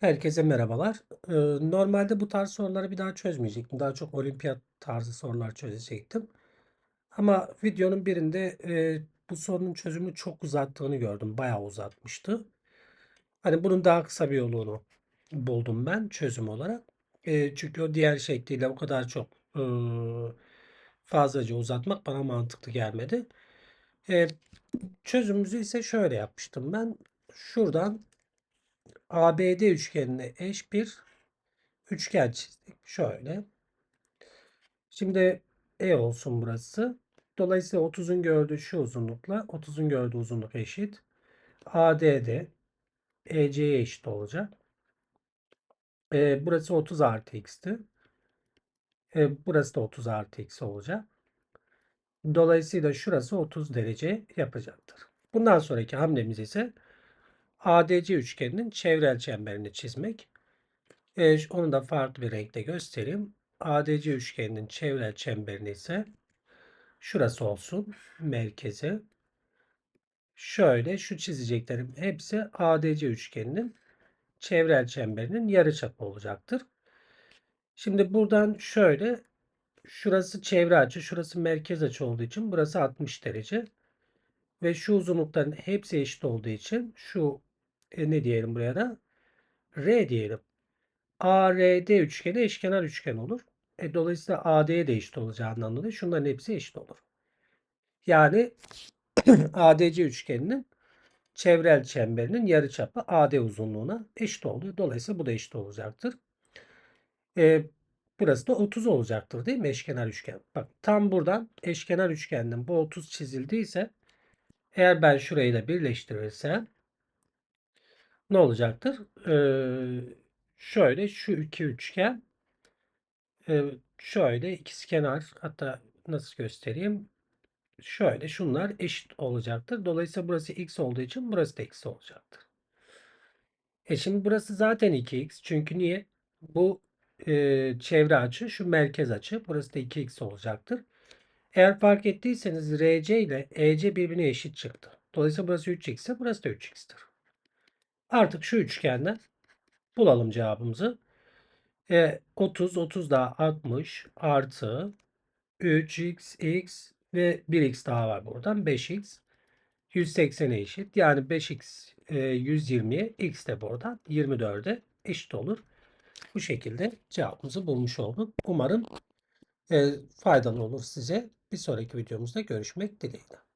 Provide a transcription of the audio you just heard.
Herkese merhabalar. Normalde bu tarz soruları bir daha çözmeyecektim. Daha çok olimpiyat tarzı sorular çözecektim. Ama videonun birinde bu sorunun çözümünü çok uzattığını gördüm. Bayağı uzatmıştı. Hani bunun daha kısa bir yolunu buldum ben çözüm olarak. Çünkü o diğer şekliyle o kadar çok fazlaca uzatmak bana mantıklı gelmedi. Çözümümüzü ise şöyle yapmıştım ben. Şuradan ABD üçgenine eş bir üçgen çizdik. Şöyle. Şimdi E olsun burası. Dolayısıyla 30'un gördüğü şu uzunlukla 30'un gördüğü uzunluk eşit. AD de EC'ye eşit olacak. E, burası 30 artı x'ti. E, burası da 30 artı x olacak. Dolayısıyla şurası 30 derece yapacaktır. Bundan sonraki hamlemiz ise ADC üçgeninin çevrel çemberini çizmek. E, onu da farklı bir renkte göstereyim. ADC üçgeninin çevrel çemberini ise şurası olsun. Merkezi. Şöyle şu çizeceklerim hepsi ADC üçgeninin çevrel çemberinin yarıçapı olacaktır. Şimdi buradan şöyle şurası çevre açı, şurası merkez açı olduğu için burası 60 derece. Ve şu uzunlukların hepsi eşit olduğu için şu e, ne diyelim buraya da R diyelim. ARD üçgeni eşkenar üçgen olur. E, dolayısıyla AD'ye de eşit olacağından dolayı şunların hepsi eşit olur. Yani ADC üçgeninin çevrel çemberinin yarıçapı AD uzunluğuna eşit oluyor. Dolayısıyla bu da eşit olacaktır. E, burası da 30 olacaktır değil mi eşkenar üçgen? Bak tam buradan eşkenar üçgenden bu 30 çizildiyse eğer ben şurayı da birleştirirsem ne olacaktır? Ee, şöyle şu iki üçgen e, şöyle ikizkenar hatta nasıl göstereyim? Şöyle şunlar eşit olacaktır. Dolayısıyla burası x olduğu için burası da x olacaktır. E şimdi burası zaten 2x. Çünkü niye? Bu e, çevre açı şu merkez açı. Burası da 2x olacaktır. Eğer fark ettiyseniz RC ile EC birbirine eşit çıktı. Dolayısıyla burası 3x ise burası da 3x'tir. Artık şu üçgenden bulalım cevabımızı. E, 30, 30 daha 60 artı 3x, x ve 1x daha var buradan. 5x 180'e eşit. Yani 5x e, 120'ye x de buradan 24'e eşit olur. Bu şekilde cevabımızı bulmuş olduk. Umarım e, faydalı olur size. Bir sonraki videomuzda görüşmek dileğiyle.